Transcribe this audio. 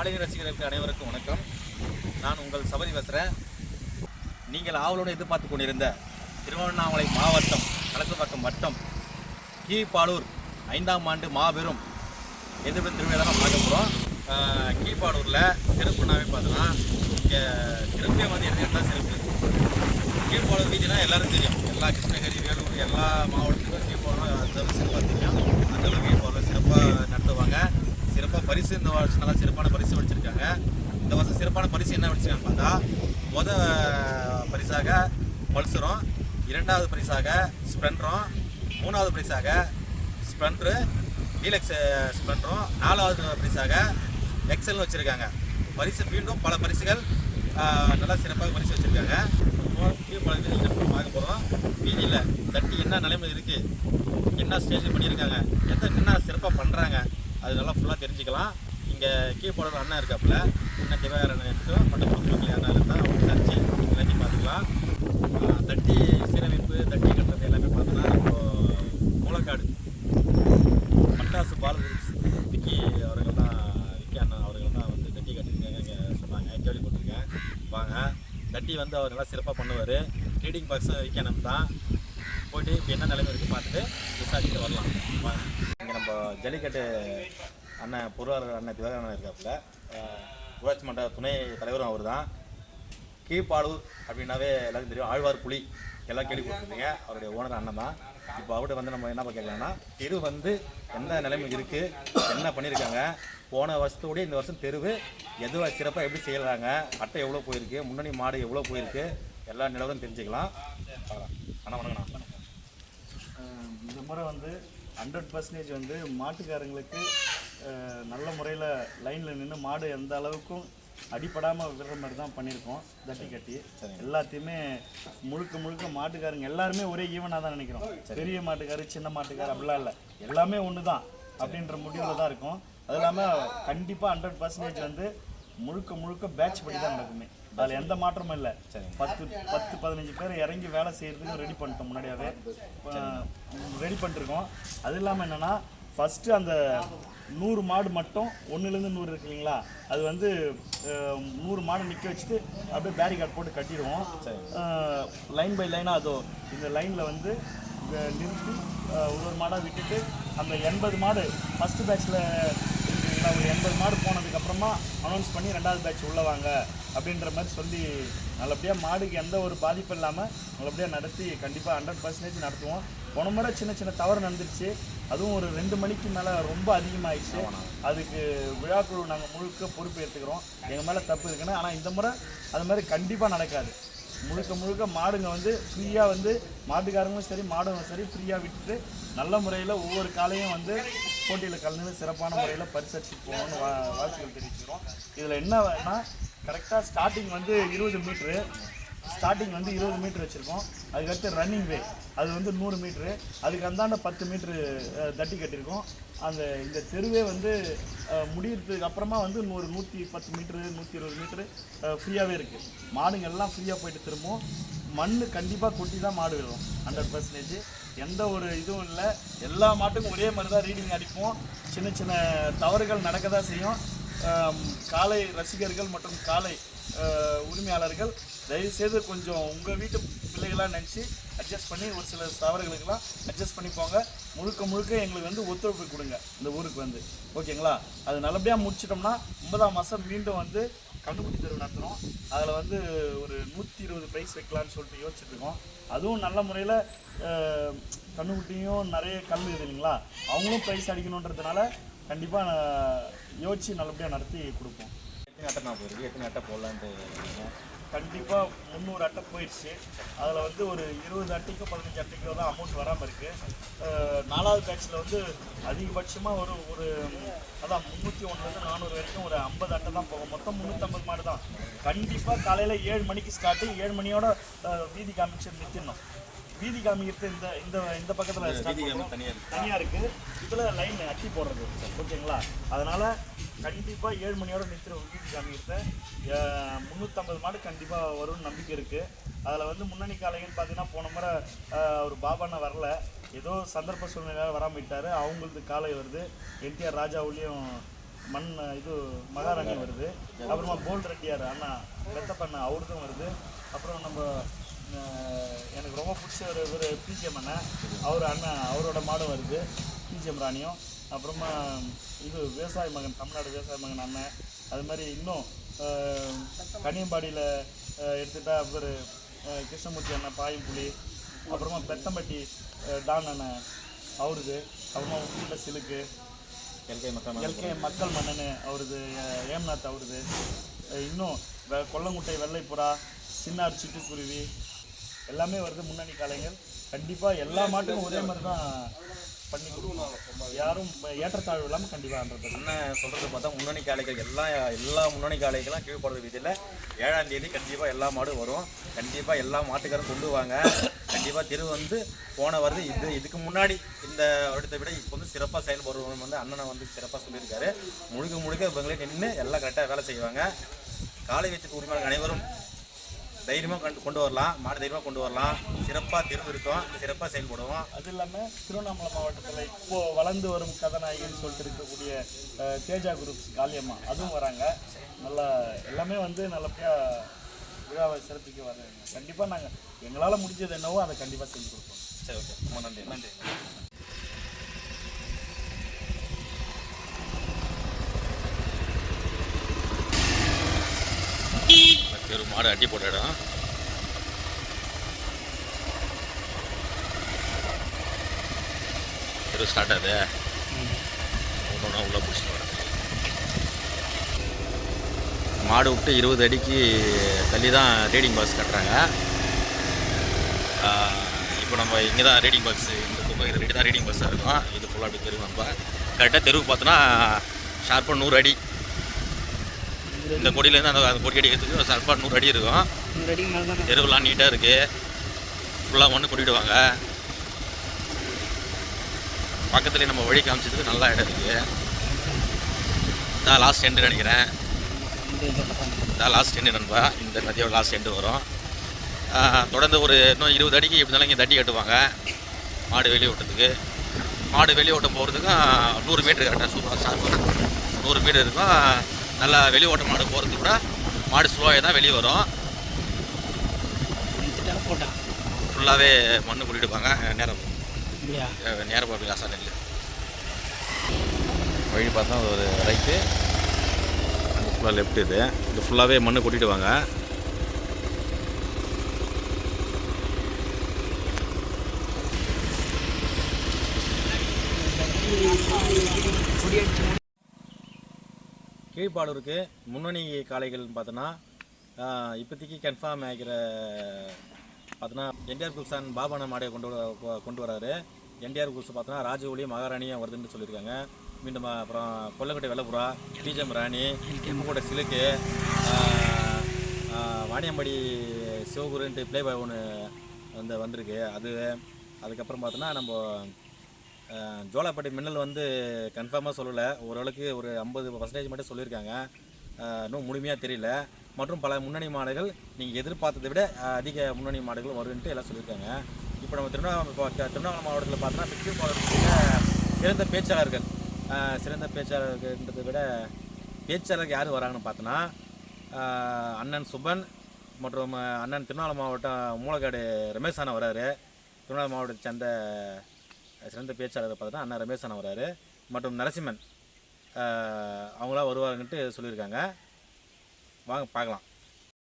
மாடினி ரசிகர்களுக்கு அனைவருக்கும் வணக்கம். நான் உங்கள் சபதி பேசுகிறேன் நீங்கள் ஆவலோடு எதிர்பார்த்து கொண்டிருந்த திருவண்ணாமலை மாவட்டம் கலசப்பாக்கம் வட்டம் கீழ்ப்பாலூர் ஐந்தாம் ஆண்டு மாபெரும் எதிர்ப்பு திருவிழா தான் பார்க்க போகிறோம் கீழ்ப்பாலூரில் சிறப்புனாவே பார்த்தோன்னா இங்கே சிறப்பே வந்து எடுத்துக்கிட்டு சிறப்பு. கீழ்ப்பாலூர் வீதினா எல்லாரும் தெரியும். எல்லா கிருஷ்ணகிரி வேலூர் எல்லா மாவட்டத்துக்கும் கீழ்ப்பாலூர் அந்த சிறப்பாக தெரியும். அந்த கீழ்ப்பாலூர் சிறப்பாக நடத்துவாங்க. சிறப்பாக பரிசு இந்த வருஷம் நல்லா சிறப்பான பரிசு வச்சுருக்காங்க இந்த வருஷம் சிறப்பான பரிசு என்ன வச்சுருக்காங்க பார்த்தா முத பரிசாக பல்சரும் இரண்டாவது பரிசாக ஸ்ப்ளெண்டரும் மூணாவது பரிசாக ஸ்ப்ளெண்ட்ரு டீலக்ஸ் ஸ்ப்ளெண்டரும் நாலாவது பரிசாக எக்ஸல்னு வச்சுருக்காங்க. பரிசு மீண்டும் பல பரிசுகள் நல்லா சிறப்பாக பரிசு வச்சுருக்காங்க. பல வீதியில் பார்க்க போகிறோம் வீதியில் தட்டி என்ன நிலைமை இருக்குது என்ன ஸ்டேஜ் பண்ணியிருக்காங்க? எந்த என்ன சிறப்பாக பண்ணுறாங்க அது நல்லா ஃபுல்லாக தெரிஞ்சுக்கலாம். இங்கே கீழ்பாடோட அண்ணன் இருக்காப்புல. அண்ணன் திவாகர் அண்ணன் இருக்கும் மற்றும் மக்கள் அண்ணன் இருந்தால் அவங்க விசாரிச்சு எல்லாத்தையும் பார்த்துக்கலாம். தட்டி சீரமைப்பு தட்டி கட்டுறது எல்லாமே பார்த்தோன்னா இப்போது மூலக்காடு பட்டாசு பாலகுரு விக்கி அவர்கள் தான் விக்கி அண்ணன் அவர்கள் தான் வந்து தட்டி கட்டிருக்காங்க இங்கே சொன்னாங்க. கேள்விப்பட்டிருக்கேன் வாங்க. தட்டி வந்து அவர் நல்லா சிறப்பாக பண்ணுவார். ட்ரீடிங் பாக்ஸும் விக்கி அண்ணன் தான். போயிட்டு இப்போ என்ன நிலைமை இருக்குது பார்த்துட்டு விசாரிச்சுட்டு வரலாம். இங்கே நம்ம ஜல்லிக்கட்டு அண்ணன் பொருளாளர் அண்ணன் திவாகர் அண்ணன் இருக்காப்புல ஊராட்சி மன்ற துணை தலைவரும் அவர் தான் கீழ்ப்பாளூர் அப்படின்னாவே எல்லாருக்கும் தெரியும். ஆழ்வார் புலி எல்லாம் கேள்விப்பட்டிருப்பீங்க. அவருடைய ஓனர் அண்ணன் தான் இப்போ அவர்கிட்ட வந்து நம்ம என்ன கேட்கலாம்னா தெரு வந்து எந்த நிலைமை இருக்குது என்ன பண்ணியிருக்காங்க? போன வருஷத்தோடய இந்த வருஷம் தெருவு எதுவாக சிறப்பாக எப்படி செய்கிறாங்க அட்டை எவ்வளோ போயிருக்கு? முன்னணி மாடு எவ்வளோ போயிருக்கு? எல்லா நிலவரம் தெரிஞ்சுக்கலாம். ஆனால் வணக்கம் இந்த முறை வந்து ஹண்ட்ரட் பர்சன்டேஜ் வந்து மாட்டுக்காரங்களுக்கு நல்ல முறையில் லைனில் நின்று மாடு எந்த அளவுக்கும் அடிப்படாமல் விடுற மாதிரி தான் பண்ணியிருக்கோம். தட்டி கட்டி. எல்லாத்தையுமே முழுக்க முழுக்க மாட்டுக்காரங்க எல்லாருமே ஒரே ஈவனாக தான் நினைக்கிறோம். பெரிய மாட்டுக்காரு சின்ன மாட்டுக்காரு அப்படிலாம் இல்லை. எல்லாமே ஒன்று தான் அப்படின்ற முடிவில் தான் இருக்கும். அது இல்லாமல் கண்டிப்பாக ஹண்ட்ரட் பர்சன்டேஜ் வந்து முழுக்க முழுக்க பேட்ச் படி தான் நடக்குமே. அதில் எந்த மாற்றமும் இல்லை. பத்து பத்து பதினஞ்சு பேர் இறங்கி வேலை செய்யறதுக்கு ரெடி பண்ணிட்டோம் முன்னாடியாவே. ரெடி பண்ணிருக்கோம் அது இல்லாமல் என்னன்னா ஃபஸ்ட்டு அந்த நூறு மாடு மட்டும் ஒன்றுலேருந்து நூறு இருக்கு இல்லைங்களா? அது வந்து நூறு மாடு நிற்க வச்சுட்டு அப்படியே பேரிகார்ட் போட்டு கட்டிடுவோம். லைன் பை லைனாக அதோ இந்த லைனில் வந்து நிறுத்தி ஒரு ஒரு மாடாக விட்டுட்டு அந்த எண்பது மாடு ஃபஸ்ட்டு இருக்குங்களா ஒரு எண்பது மாடு போனதுக்கப்புறமா அனௌன்ஸ் பண்ணி ரெண்டாவது பேட்ச் உள்ள வாங்க அப்படின்ற மாதிரி சொல்லி நல்லபடியாக மாடுக்கு எந்த ஒரு பாதிப்பும் இல்லாமல் நல்லபடியாக நடத்தி கண்டிப்பாக ஹண்ட்ரட் பர்சன்டேஜ் நடத்துவோம். போன முறை சின்ன சின்ன தவறு நடந்துருச்சு. அதுவும் ஒரு ரெண்டு மணிக்கு மேலே ரொம்ப அதிகமாகிடுச்சு அதுக்கு விழாக்குழு நாங்கள் முழுக்க பொறுப்பு எடுத்துக்கிறோம் எங்கள் மேலே தப்பு இருக்குன்னு. ஆனால் இந்த முறை அது மாதிரி கண்டிப்பாக நடக்காது. முழுக்க முழுக்க மாடுங்க வந்து ஃப்ரீயாக வந்து மாட்டுக்காரங்களும் சரி மாடுங்களும் சரி ஃப்ரீயாக விட்டுட்டு நல்ல முறையில் ஒவ்வொரு காலையும் வந்து போட்டியில் கலந்து சிறப்பான முறையில் பரிசளிச்சு போகணும்னு வா வாழ்த்துக்கள் தெரிவிச்சுக்கிறோம். இதில் என்னன்னா கரெக்டாக ஸ்டார்டிங் வந்து இருபது மீட்ரு ஸ்டார்டிங் வந்து இருபது மீட்ரு வச்சுருக்கோம். அதுக்கடுத்து ரன்னிங் வே அது வந்து நூறு மீட்ரு அதுக்கு அந்தாண்ட பத்து மீட்ரு தட்டி கட்டியிருக்கோம். அந்த இந்த தெருவே வந்து முடியறதுக்கு அப்புறமா வந்து நூறு நூற்றி பத்து மீட்ரு நூற்றி இருபது மீட்ரு ஃப்ரீயாகவே இருக்குது மாடுங்கள்லாம் ஃப்ரீயாக போயிட்டு திரும்பவும் மண் கண்டிப்பாக கொட்டி தான் மாடு விடும் ஹண்ட்ரட் பர்சன்டேஜ் எந்த ஒரு இதுவும் இல்லை. எல்லா மாட்டுக்கும் ஒரே மாதிரி தான் ரீடிங் அடிப்போம். சின்ன சின்ன தவறுகள் நடக்க தான் செய்யும் காலை காளை ரசிகர்கள் மற்றும் காளை உரிமையாளர்கள் தயவுசெய்து கொஞ்சம் உங்கள் வீட்டு பிள்ளைகளாக நினச்சி அட்ஜஸ்ட் பண்ணி ஒரு சில தவறுகளுக்கெல்லாம் அட்ஜஸ்ட் பண்ணி போங்க முழுக்க முழுக்க எங்களுக்கு வந்து ஒத்துழைப்பு கொடுங்க இந்த ஊருக்கு வந்து. ஓகேங்களா? அது நல்லபடியாக முடிச்சிட்டோம்னா ஒன்பதாம் மாதம் மீண்டும் வந்து கண்டுபிடி தேர்வு நடத்துகிறோம் அதில் வந்து ஒரு நூற்றி இருபது ப்ரைஸ் வைக்கலான்னு சொல்லிட்டு யோசிச்சுட்டு அதுவும் நல்ல முறையில் கண்ணுக்குட்டியும் நிறைய கல் இருக்குது இல்லைங்களா? அவங்களும் ப்ரைஸ் அடிக்கணுன்றதுனால கண்டிப்பாக யோசித்து நல்லபடியாக நடத்தி கொடுப்போம். எத்தனை அட்டை நான் போயிருக்கு. எத்தனை அட்டை போடலான்ட்டு கண்டிப்பாக முந்நூறு அட்டை போயிடுச்சு. அதில் வந்து ஒரு இருபது அட்டைக்கோ பதினஞ்சு அட்டைக்கோ தான் அமௌண்ட் வராமல் இருக்குது நாலாவது பேட்சில் வந்து அதிகபட்சமாக ஒரு ஒரு அதான் முந்நூற்றி ஒன்றுலேருந்து நானூறு வரைக்கும் ஒரு ஐம்பது அட்டை தான் போகும். மொத்தம் முந்நூற்றம்பது மாடு தான். கண்டிப்பாக காலையில் ஏழு மணிக்கு ஸ்டார்ட்டு ஏழு மணியோட வீதி காமிச்சு நிறுத்திடணும். வீதி காமிக்கிறது இந்த இந்த இந்த பக்கத்தில் தனியாக இருக்குது இதில் லைன் அட்டி போடுறது ஓகேங்களா அதனால் கண்டிப்பாக ஏழு மணியோட நிறுத்துற வீதி காமிக்கிறத முந்நூற்றம்பது மாடு கண்டிப்பாக வரும்னு நம்பிக்கை இருக்குது அதில் வந்து முன்னணி காலைகள் பார்த்தீங்கன்னா போன முறை ஒரு பாபாண்ணா வரல. ஏதோ சந்தர்ப்ப சூழ்நிலையாக வராமல் விட்டார். அவங்களுக்கு காலை வருது. என்டிஆர் ராஜாவுலேயும் மண் இது மகாராணி வருது. அப்புறமா போல்ட் ரெட்டியார் அண்ணா பெத்தப்பண்ணா அவருக்கும் வருது. அப்புறம் நம்ம எனக்கு ரொம்ப பிடிச்ச ஒரு இவர் பிஜிஎம் அண்ணன். அவர் அண்ணன் அவரோட மாடும் வருது பிஜிஎம் ராணியும். அப்புறமா இது விவசாய மகன் தமிழ்நாடு விவசாய மகன் அண்ணன். அது மாதிரி இன்னும் கனியம்பாடியில் எடுத்துட்டா இவர் கிருஷ்ணமூர்த்தி அண்ணன் பாயம்புலி. அப்புறமா பெத்தம்பட்டி டான் அண்ணன் அவருது. அப்புறமா உள்ள சிலுக்கு எல்கை மக்கள் எல்கே மக்கள் மன்னன் அவருது ஏம்நாத் அவருது. இன்னும் கொல்லங்குட்டை வெள்ளைப்புறா சின்னார் சிட்டுக்குருவி எல்லாமே வருது முன்னணி காலைகள் கண்டிப்பாக எல்லா மாட்டுக்கும் ஒரே மாதிரி தான் பண்ணி கொடுக்கணும். யாரும் ஏற்றத்தாழ்வு இல்லாமல் கண்டிப்பாக என்ன சொல்கிறது பார்த்தா முன்னணி காலைகள் எல்லா எல்லா முன்னணி காலைகளும் கீழ்ப்படுற வீதியில் ஏழாம் தேதி கண்டிப்பாக எல்லா மாடும் வரும். கண்டிப்பாக எல்லா மாட்டுக்காரும் கொண்டு வாங்க. கண்டிப்பாக தெரு வந்து போன வருது. இது இதுக்கு முன்னாடி இந்த வருடத்தை விட இப்போ வந்து சிறப்பாக செயல்படுறவங்க வந்து அண்ணனை வந்து சிறப்பாக சொல்லியிருக்காரு. முழுக்க முழுக்க இவங்களே நின்று எல்லாம் கரெக்டாக வேலை செய்வாங்க. காலை வச்சு உரிமையாளர் அனைவரும் தைரியமாக கொண்டு கொண்டு வரலாம். மாடு தைரியமாக கொண்டு வரலாம். சிறப்பாக தெரு இருக்கும் சிறப்பாக செயல்படுவோம். அது இல்லாமல் திருவண்ணாமலை மாவட்டத்தில் இப்போ வளர்ந்து வரும் கதாநாயகின்னு சொல்லிட்டு இருக்கக்கூடிய தேஜா குரூப்ஸ் காளியம்மா அதுவும் வராங்க. நல்லா எல்லாமே வந்து நல்லபடியாக விழாவை சிறப்பிக்க வராங்க கண்டிப்பாக நாங்கள் எங்களால் முடிஞ்சது என்னவோ அதை கண்டிப்பாக செஞ்சு கொடுப்போம். சரி ஓகே. ரொம்ப நன்றி. நன்றி. தெரு மாடு அட்டி போட்ட இடம். தெரு ஸ்டார்ட் ஆகுது. ஒன்று உள்ளே பிடிச்சிட்டு வரேன். மாடு விட்டு இருபது அடிக்கு தள்ளி தான் ரீடிங் பாக்ஸ் கட்டுறாங்க. இப்போ நம்ம இங்கே தான் ரீடிங் பாக்ஸ் இந்த பக்கம் இது ரெடி தான் ரீடிங் பாக்ஸாக இருக்கும். இது ஃபுல்லாக அப்படி தெரியும் நம்ம கரெக்டாக தெருவுக்கு பார்த்தோன்னா ஷார்ப்பாக நூறு அடி. இந்த கொடியிலேருந்து அந்த அந்த கொடி அடிக்கிறதுக்கு ஷார்ப்பாக நூறு அடி இருக்கும். தெருவெல்லாம் நீட்டாக இருக்குது ஃபுல்லாக மண்ணு கொட்டிடுவாங்க. பக்கத்துலேயே நம்ம வழி காமிச்சதுக்கு நல்லா இடம் இருக்குது இதான் லாஸ்ட் எண்டு நினைக்கிறேன். இதான் லாஸ்ட் எண்டு நண்பா. இந்த நதியோட லாஸ்ட் எண்டு வரும். தொடர்ந்து ஒரு இன்னும் இருபது அடிக்கு எப்படி இருந்தாலும் இங்கே தட்டி கட்டுவாங்க. மாடு வெளியே ஓட்டத்துக்கு மாடு வெளியே ஓட்டம் போகிறதுக்கும் நூறு மீட்டர் கரெக்டாக சூப்பராக நூறு மீட்டர் இருக்கும். நல்லா வெளியே ஓட்ட மாடு போகிறதுக்கு கூட மாடு ஸ்லோவாக தான் வெளியே வரும். ஃபுல்லாகவே மண்ணு கூட்டிட்டுப்பாங்க நேரம். நேரம் போய் ஆசா நெல் வழி பார்த்தா அது ஒரு ரைட்டு அது ஃபுல்லாக லெஃப்ட் இது. இது ஃபுல்லாகவே மண்ணு கொட்டிடுவாங்க கீழ்ப்பாடூருக்கு முன்னணி காளைகள்னு பார்த்தோன்னா இப்போதைக்கு கன்ஃபார்ம் ஆகிற பார்த்தோன்னா என்டிஆர் குல்சான் பாபான மாடையை கொண்டு கொண்டு வராரு. என்டிஆர் குல்ஸ் பார்த்தோன்னா ராஜகோலி மகாராணியாக வருதுன்னு சொல்லியிருக்காங்க. மீண்டும் அப்புறம் கொல்லக்கட்டை வெள்ளப்புறா பீஜம் ராணி கூட சிலுக்கு வாணியம்பாடி சிவகுருன்ட்டு ப்ளே பாய் ஒன்று வந்து வந்திருக்கு. அது அதுக்கப்புறம் பார்த்தோன்னா நம்ம ஜோலாப்பட்டி மின்னல் வந்து கன்ஃபார்மாக சொல்லலை. ஓரளவுக்கு ஒரு ஐம்பது பர்சன்டேஜ் மட்டும் சொல்லியிருக்காங்க. இன்னும் முழுமையாக தெரியல. மற்றும் பல முன்னணி மாடுகள் நீங்கள் எதிர்பார்த்ததை விட அதிக முன்னணி மாடுகள் வருன்ட்டு எல்லாம் சொல்லியிருக்காங்க. இப்போ நம்ம திருவண்ணாமலை திருவண்ணாமலை மாவட்டத்தில் பார்த்தோன்னா பிக்யூ மாவட்டத்தில் சிறந்த பேச்சாளர்கள். சிறந்த பேச்சாளர்கள்ன்றதை விட பேச்சாளருக்கு யார் வராங்கன்னு பார்த்தோன்னா அண்ணன் சுபன் மற்றும் அண்ணன் திருவண்ணாமலை மாவட்டம் மூலக்காடு ரமேஷ் அண்ணா வராரு. திருவண்ணாமலை மாவட்டத்தை சேர்ந்த சிறந்த பேச்சாளர் பார்த்தா அண்ணா ரமேஷ் அண்ணா வராரு. மற்றும் நரசிம்மன் அவங்களா அவங்களாம் சொல்லியிருக்காங்க. வாங்க பார்க்கலாம்.